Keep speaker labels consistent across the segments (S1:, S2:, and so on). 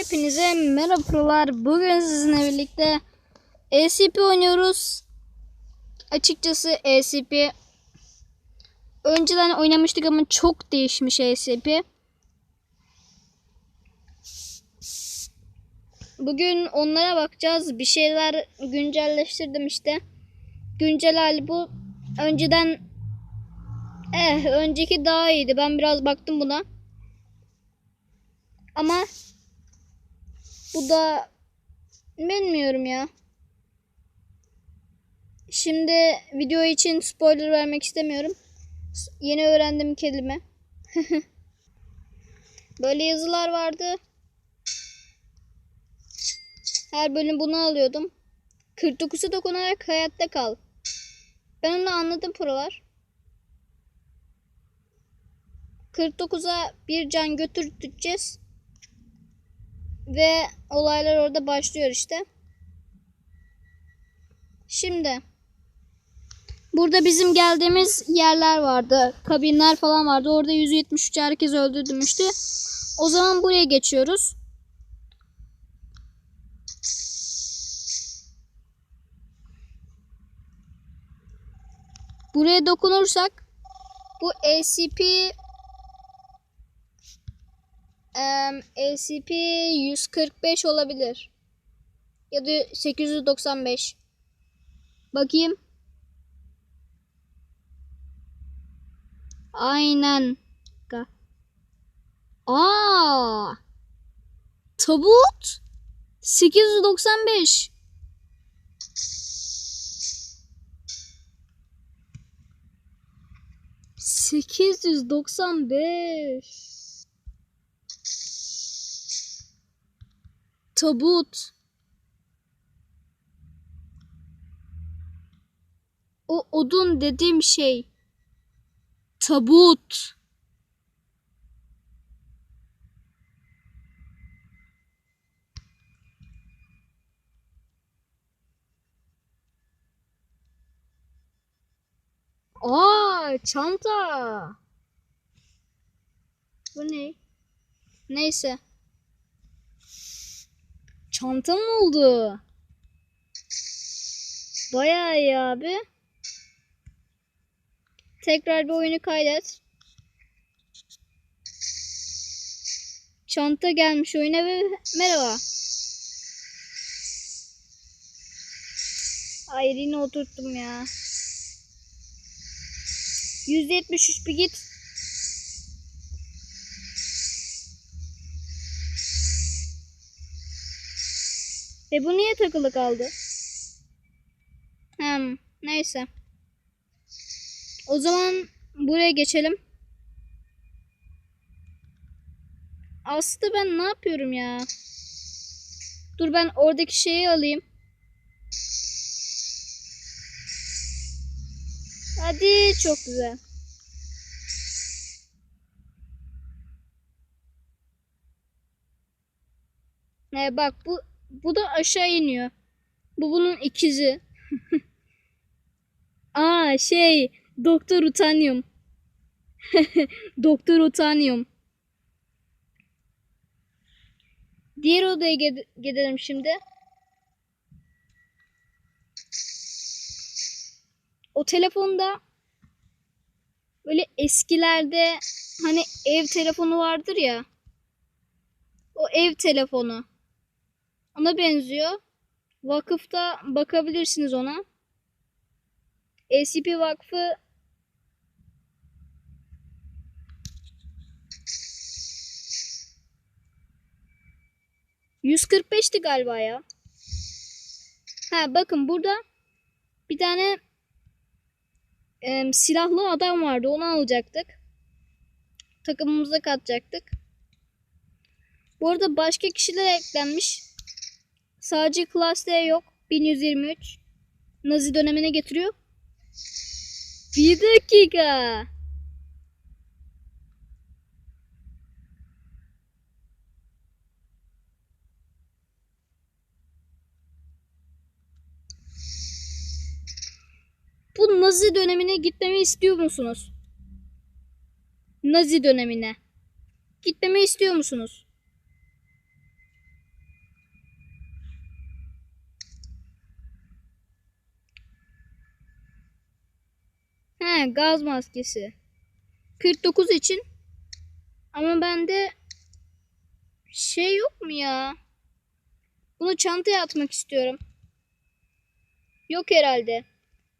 S1: Hepinize merhabalar. Bugün sizinle birlikte ACP oynuyoruz. Açıkçası ACP önceden oynamıştık ama çok değişmiş ACP. Bugün onlara bakacağız. Bir şeyler güncelleştirdim işte. Güncel hali bu. Önceden eh önceki daha iyiydi. Ben biraz baktım buna. Ama bu da bilmiyorum ya. Şimdi video için spoiler vermek istemiyorum. Yeni öğrendim kelime. Böyle yazılar vardı. Her bölüm bunu alıyordum. 49'a dokunarak hayatta kal. Ben onu anladım prolar. 49'a bir can götürteceğiz. Ve olaylar orada başlıyor işte. Şimdi burada bizim geldiğimiz yerler vardı. Kabinler falan vardı. Orada 173 herkes öldürmüştü. O zaman buraya geçiyoruz. Buraya dokunursak bu ACP ACP 145 olabilir. Ya da 895. Bakayım. Aynen. Aa! Tabut 895. Sekiz yüz doksan beş. Tabut. O odun dediğim şey. Tabut. Aa, çanta. Bu ne? Neyse. Çanta mı oldu? Bayağı iyi abi. Tekrar bir oyunu kaydet. Çanta gelmiş oyuna ve merhaba. Yine oturttum ya. 173 bir git. E bu niye takılı kaldı? Hem neyse. O zaman buraya geçelim. Aslında ben ne yapıyorum ya? Dur ben oradaki şeyi alayım. Hadi çok güzel. Ne bak bu bu da aşağı iniyor. Bu bunun ikizi. Aa şey Doktor Utanyum. Doktor Utanyum. Diğer odaya gid- gidelim şimdi. O telefonda böyle eskilerde hani ev telefonu vardır ya. O ev telefonu. Ona benziyor. Vakıfta bakabilirsiniz ona. ACP Vakfı ...145'ti galiba ya. Ha bakın burada... ...bir tane... em, ...silahlı adam vardı. Onu alacaktık. Takımımıza katacaktık. Bu arada başka kişiler eklenmiş. Sadece Class D yok. 1123. Nazi dönemine getiriyor. Bir dakika. Bu Nazi dönemine gitmemi istiyor musunuz? Nazi dönemine. Gitmemi istiyor musunuz? He gaz maskesi. 49 için. Ama bende şey yok mu ya? Bunu çantaya atmak istiyorum. Yok herhalde.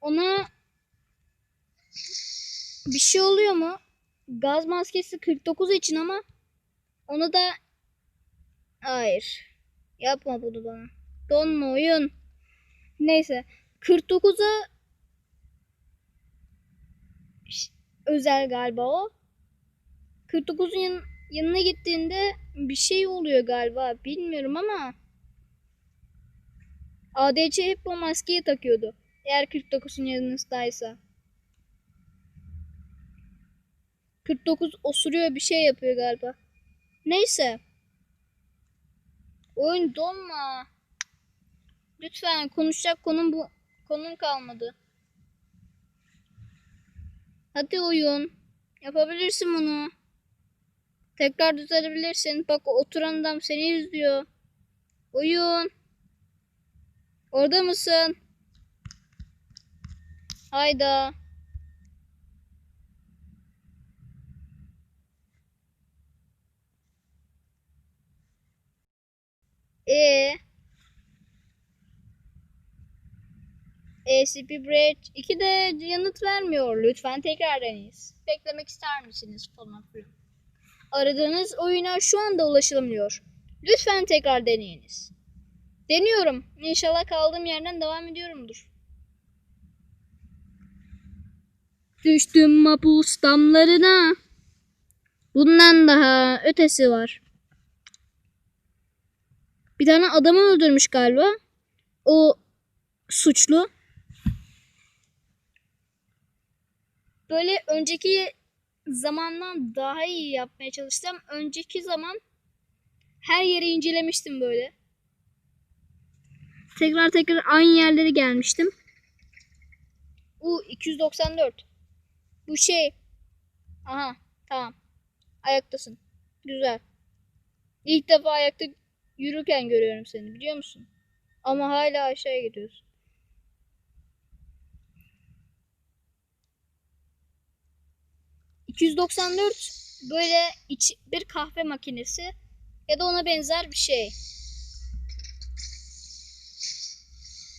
S1: Ona bir şey oluyor mu? Gaz maskesi 49 için ama onu da hayır. Yapma bunu bana. Donma oyun. Neyse. 49'a özel galiba o. 49'un yan- yanına gittiğinde bir şey oluyor galiba. Bilmiyorum ama ADC hep o maskeyi takıyordu. Eğer 49'un yanındaysa. 49 osuruyor bir şey yapıyor galiba. Neyse. Oyun donma. Lütfen konuşacak konum bu konum kalmadı. Hadi oyun. Yapabilirsin bunu. Tekrar düzelebilirsin. Bak oturan adam seni izliyor. Oyun. Orada mısın? Hayda. E ACP Bridge 2 de yanıt vermiyor. Lütfen tekrar deneyiniz. Beklemek ister misiniz falan filan. Aradığınız oyuna şu anda ulaşılamıyor. Lütfen tekrar deneyiniz. Deniyorum. İnşallah kaldığım yerden devam ediyorumdur. Düştüm mapus damlarına. Bundan daha ötesi var. Bir tane adamı öldürmüş galiba. O suçlu. Böyle önceki zamandan daha iyi yapmaya çalıştım. Önceki zaman her yeri incelemiştim böyle. Tekrar tekrar aynı yerlere gelmiştim. U 294. Bu şey. Aha tamam. Ayaktasın. Güzel. İlk defa ayakta yürürken görüyorum seni biliyor musun? Ama hala aşağıya gidiyorsun. ...294 böyle iç, bir kahve makinesi ya da ona benzer bir şey.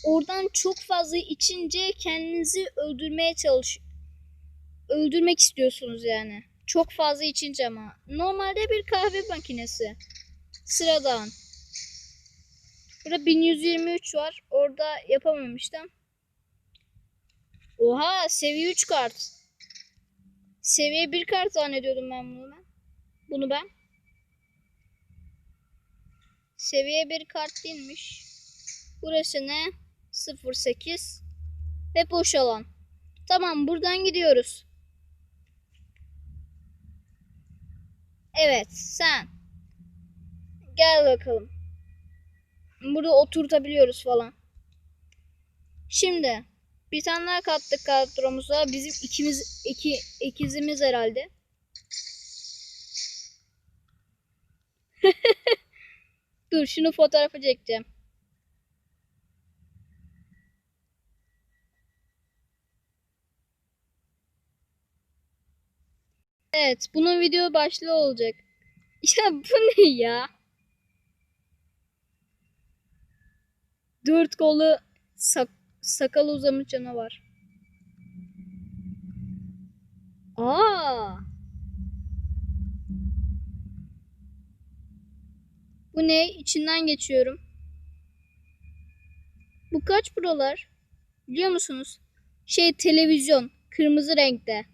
S1: Oradan çok fazla içince kendinizi öldürmeye çalış öldürmek istiyorsunuz yani. Çok fazla içince ama. Normalde bir kahve makinesi. Sıradan. Burada 1123 var. Orada yapamamıştım. Oha seviye 3 kart. Seviye 1 kart zannediyordum ben bunu ben. Bunu ben. Seviye 1 kart değilmiş. Burası ne? 08 ve boş alan. Tamam buradan gidiyoruz. Evet sen. Gel bakalım. Burada oturtabiliyoruz falan. Şimdi bir tane daha kattık kadromuza. Bizim ikimiz iki ikizimiz herhalde. Dur şunu fotoğrafı çekeceğim. Evet, bunun video başlığı olacak. Ya bu ne ya? Dört kolu sak sakal uzamış canavar. Aa! Bu ne? İçinden geçiyorum. Bu kaç buralar? Biliyor musunuz? Şey televizyon. Kırmızı renkte.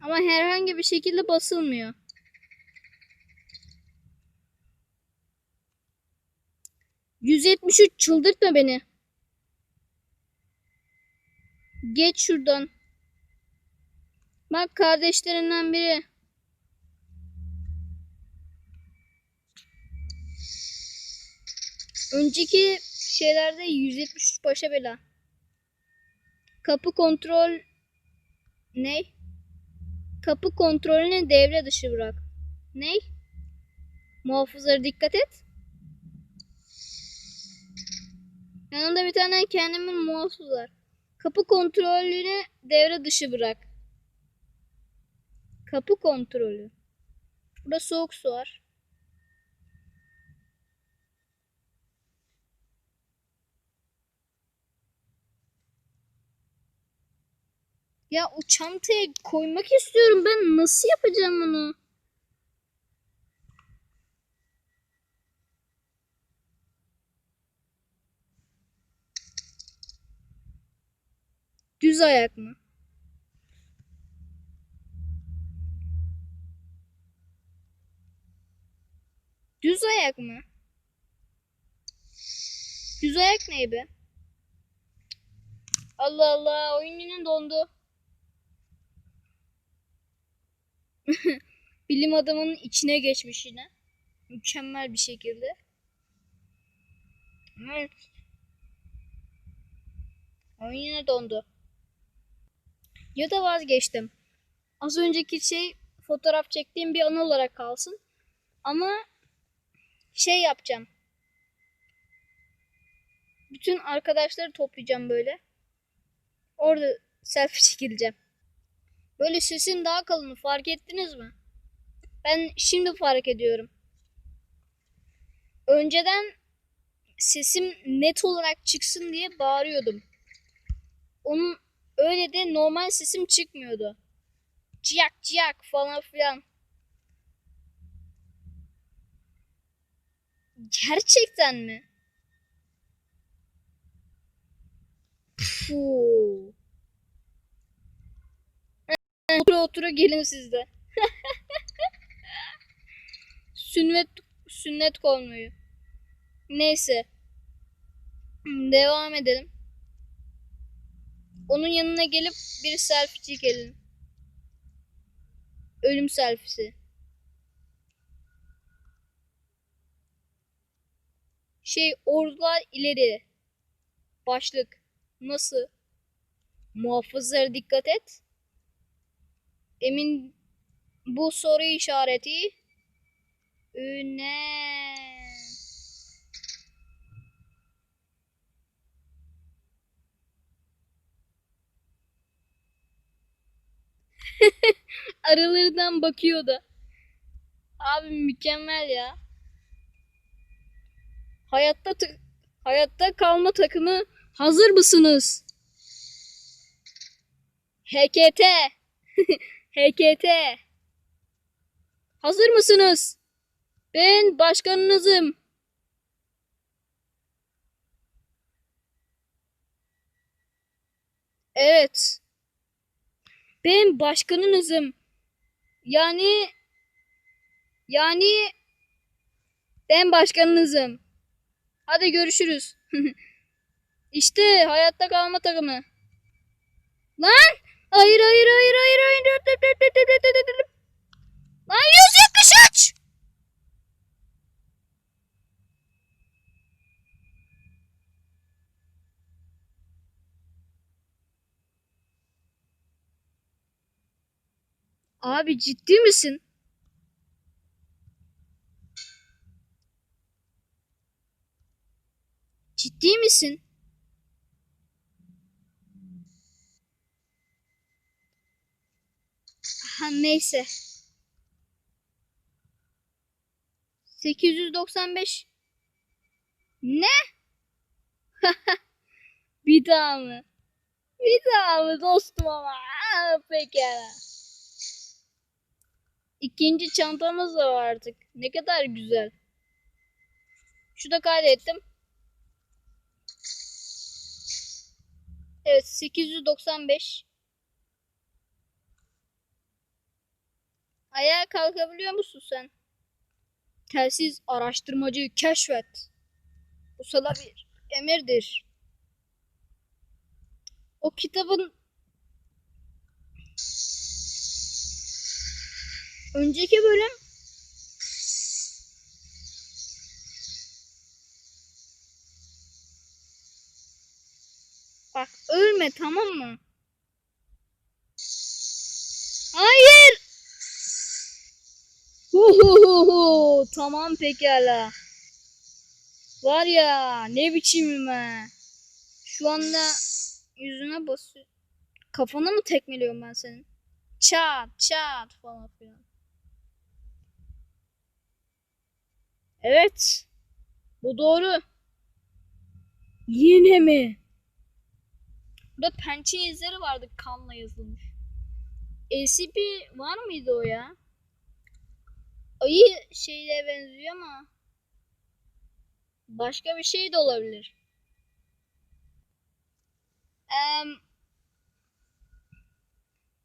S1: Ama herhangi bir şekilde basılmıyor. ...173 çıldırtma beni. Geç şuradan. Bak kardeşlerinden biri. Önceki şeylerde 173 başa bela. Kapı kontrol ne? Kapı kontrolünü devre dışı bırak. Ne? Muhafızlara dikkat et. Yanımda bir tane kendimin muhafız var. Kapı kontrolünü devre dışı bırak. Kapı kontrolü. Burada soğuk su var. Ya o çantaya koymak istiyorum. Ben nasıl yapacağım onu? Düz ayak mı? Düz ayak mı? Düz ayak ne be? Allah Allah oyun yine dondu. Bilim adamının içine geçmiş yine. Mükemmel bir şekilde. Oyun yine dondu. Ya da vazgeçtim. Az önceki şey fotoğraf çektiğim bir anı olarak kalsın. Ama şey yapacağım. Bütün arkadaşları toplayacağım böyle. Orada selfie çekileceğim. Böyle sesin daha kalın fark ettiniz mi? Ben şimdi fark ediyorum. Önceden sesim net olarak çıksın diye bağırıyordum. Onun öyle de normal sesim çıkmıyordu. Ciyak ciyak falan filan. Gerçekten mi? Puh. Otura otura gelin siz de. sünnet sünnet konvoyu. Neyse. Devam edelim. Onun yanına gelip bir selfie çekelim. Ölüm selfisi. Şey ordular ileri. Başlık. Nasıl? Muhafızlara dikkat et. Emin bu soru işareti önem. Aralarından bakıyordu. Abi mükemmel ya. Hayatta ta- hayatta kalma takımı hazır mısınız? HKT. HKT. Hazır mısınız? Ben başkanınızım. Evet. Ben başkanınızım. Yani yani ben başkanınızım. Hadi görüşürüz. işte hayatta kalma takımı. Lan! Hayır hayır hayır hayır hayır. Lan 173! Abi ciddi misin? Ciddi misin? Ha neyse. 895 Ne? Bir daha mı? Bir daha mı dostum ama? Pekala. İkinci çantamız da var artık. Ne kadar güzel. Şurada kaydettim. Evet 895. Ayağa kalkabiliyor musun sen? Telsiz araştırmacıyı keşfet. Bu sana bir emirdir. O kitabın önceki bölüm Bak ölme tamam mı? Hayır. Huhuhuhu. Tamam pekala. Var ya ne biçimim ha. Şu anda yüzüne basıyor. Kafana mı tekmeliyorum ben senin? Çat çat falan filan. Evet. Bu doğru. Yine mi? Burada pençe izleri vardı kanla yazılmış. LCP var mıydı o ya? Ayı şeyle benziyor ama başka bir şey de olabilir. Em,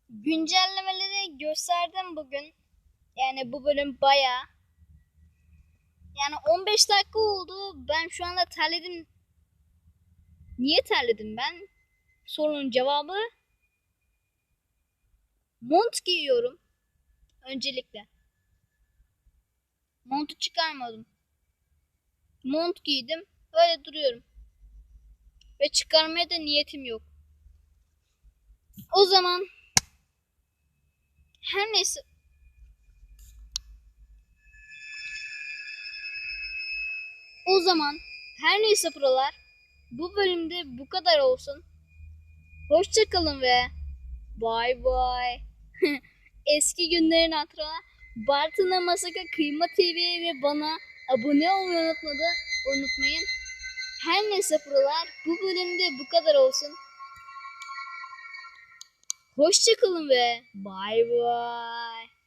S1: güncellemeleri gösterdim bugün. Yani bu bölüm baya. Yani 15 dakika oldu. Ben şu anda terledim. Niye terledim ben? Sorunun cevabı mont giyiyorum. Öncelikle. Montu çıkarmadım. Mont giydim. Öyle duruyorum. Ve çıkarmaya da niyetim yok. O zaman her neyse O zaman her neyse buralar bu bölümde bu kadar olsun. Hoşçakalın ve bay bay. Eski günlerin hatırına Bartın'a Masaka Kıyma TV'ye ve bana abone olmayı unutmadı, unutmayın. Her neyse buralar bu bölümde bu kadar olsun. Hoşçakalın ve bay bay.